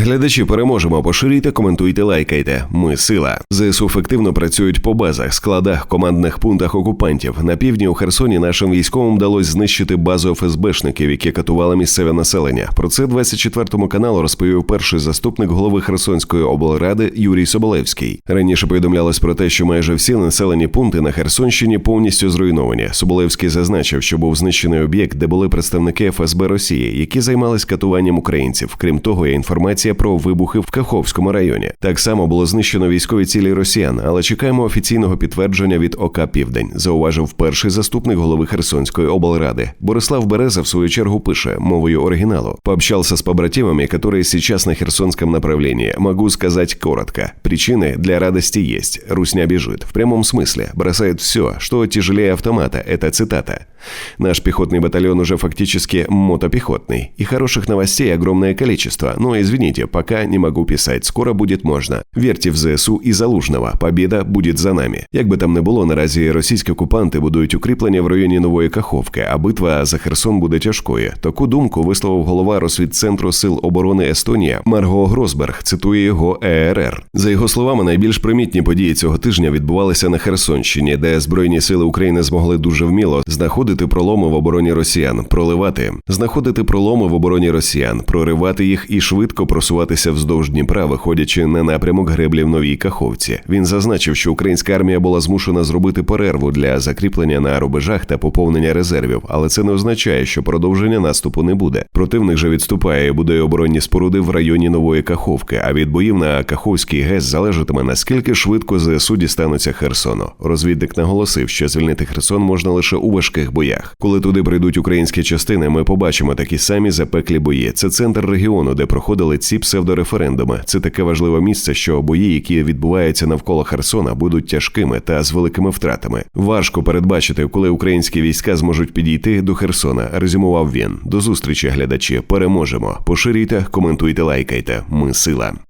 Глядачі переможемо. Поширюйте, коментуйте, лайкайте. Ми сила. ЗСУ ефективно працюють по базах, складах, командних пунктах окупантів. На півдні у Херсоні нашим військовим вдалося знищити базу ФСБшників, які катували місцеве населення. Про це 24 каналу розповів перший заступник голови Херсонської облради Юрій Соболевський. Раніше повідомлялось про те, що майже всі населені пункти на Херсонщині повністю зруйновані. Соболевський зазначив, що був знищений об'єкт, де були представники ФСБ Росії, які займались катуванням українців. Крім того, є інформація про вибухи в Каховському районі. Так само було знищено військові цілі росіян, але чекаємо офіційного підтвердження від ОК Південь. Зауважив перший заступник голови Херсонської облради. Борислав Береза в свою чергу пише мовою оригіналу. Пообщался с побратимами, которые сейчас на Херсонском направлении. Могу сказать коротко. Причины для радости есть. Русня бежит. В прямом смысле. Бросает все, что тяжелее автомата. Это цитата. Наш пехотный батальон уже фактически мотопехотный. И хороших новостей огромное количество. Но, извините, пока не могу писать. Скоро будет можно. Вірте в ЗСУ і Залужного. Побіда буде за нами. Як би там не було, наразі російські окупанти будують укріплення в районі Нової Каховки, а битва за Херсон буде тяжкою. Таку думку висловив голова розвідцентру сил оборони Естонія Марго Гросберг. Цитує його ЕРР. За його словами, найбільш примітні події цього тижня відбувалися на Херсонщині, де збройні сили України змогли дуже вміло знаходити проломи в обороні росіян, проливати, знаходити проломи в обороні росіян, проривати їх і швидко просуватися вздовж Дніпра, виходячи на напрямок греблі в новій Каховці. Він зазначив, що українська армія була змушена зробити перерву для закріплення на рубежах та поповнення резервів, але це не означає, що продовження наступу не буде. Противник же відступає і будує оборонні споруди в районі нової Каховки. А від боїв на Каховський ГЕС залежатиме наскільки швидко ЗСУ дістануться Херсону. Розвідник наголосив, що звільнити Херсон можна лише у важких боях. Коли туди прийдуть українські частини, ми побачимо такі самі запеклі бої. Це центр регіону, де проходили ці псевдореферендуми. Це таке важливе місце, що бої, які відбуваються навколо Херсона, будуть тяжкими та з великими втратами. Важко передбачити, коли українські війська зможуть підійти до Херсона. Резюмував він. До зустрічі, глядачі. Переможемо. Поширюйте, коментуйте, лайкайте. Ми сила.